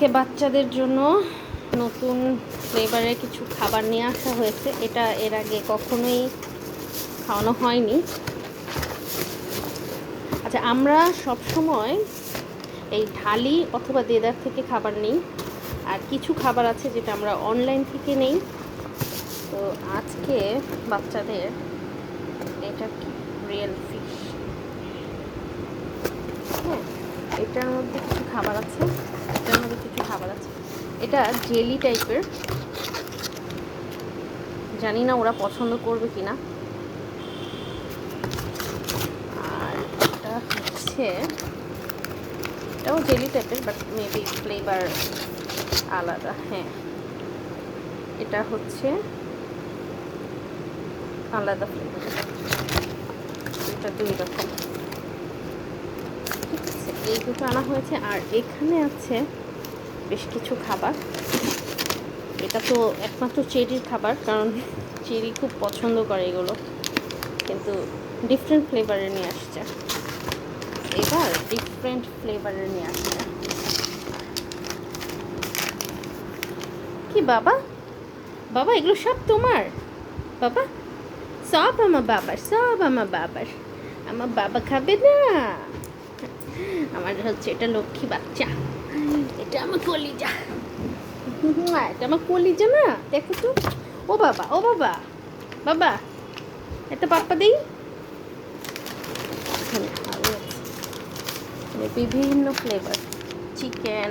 আজকে বাচ্চাদের জন্য নতুন ফ্লেভারের কিছু খাবার নিয়ে আসা হয়েছে। এটা এর আগে কখনোই খাওয়ানো হয়নি। আচ্ছা আমরা সব সময় এই ঢালি অথবা দেদার থেকে খাবার নিই। আর কিছু খাবার আছে যেটা আমরা অনলাইন থেকে নেই। তো আজকে বাচ্চাদের এটা কি? রিয়েল ফিশ হ্যাঁ এটার মধ্যে কিছু খাবার আছে, এটার মধ্যে কিছু খাবার আছে? এটা জেলি টাইপের। জানি না ওরা পছন্দ করবে কি না আর এটা হচ্ছে, এটাও জেলি টাইপের বাট মেবি ফ্লেভার আলাদা হ্যাঁ। এটা হচ্ছে আলাদা ফ্লেভার এটা দুই রকম। এই দুটো আনা হয়েছে, আর এখানে আছে বেশ কিছু খাবার। এটা তো একমাত্র চেরির খাবার, কারণ চেরি খুব পছন্দ করে এগুলো। কিন্তু ডিফারেন্ট ফ্লেভারের নিয়ে আসছে। এবার ডিফারেন্ট ফ্লেভারের নিয়ে আসছে। কি বাবা? বাবা, এগুলো সব তোমার? বাবা, সব আমার বাবার, সব আমার বাবার। আমার বাবা খাবে না। আমার হচ্ছে এটা লক্ষ্মী বাচ্চা। এটা আমার কলিজা। এটা আমার কলিজা না দেখো তো। ও বাবা ও বাবা। বাবা এটা পাপ্পা দিই। বিভিন্ন ফ্লেভার চিকেন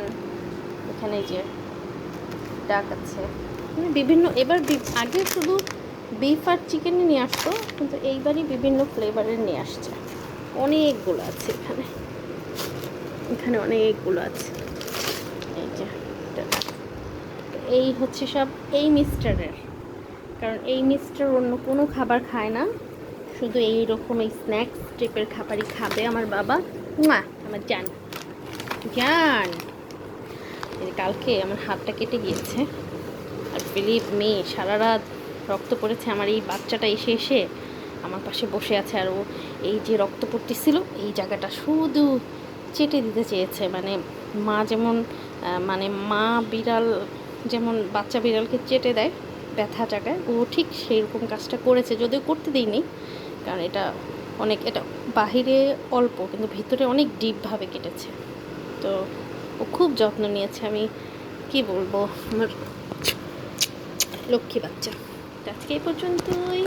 এখানে যে ডাক আছে। মানে বিভিন্ন এবার আগে শুধু বিফ আর চিকেনই নিয়ে আসতো কিন্তু এইবারই বিভিন্ন ফ্লেভারের নিয়ে আসছে। অনেকগুলো আছে এখানে। এখানে অনেকগুলো আছে। এই যে, এই হচ্ছে সব এই মিস্টারের। কারণ এই মিস্টার অন্য কোনো খাবার খায় না। শুধু এই রকম এই স্ন্যাক্স টাইপের খাবারই খাবে আমার বাবা। মা আমার জান। জান! কালকে আমার হাতটা কেটে গিয়েছে। আর বিলিভ মি সারা রাত রক্ত পড়েছে। আমার এই বাচ্চাটা এসে এসে আমার পাশে বসে আছে। আর ও এই যে রক্ত পড়তেছিল, এই জায়গাটা শুধু চেটে দিতে চেয়েছে। মানে মা যেমন মানে মা বিড়াল যেমন বাচ্চা বিড়ালকে চেটে দেয় ব্যথা জায়গায় ও ঠিক সেই রকম কাজটা করেছে। যদিও করতে দিইনি, কারণ এটা অনেক, এটা বাহিরে অল্প, কিন্তু ভিতরে অনেক ডিপভাবে কেটেছে। তো ও খুব যত্ন নিয়েছে। আমি কি বলব? আমার লক্ষ্মী বাচ্চা। আজকে এই পর্যন্তই।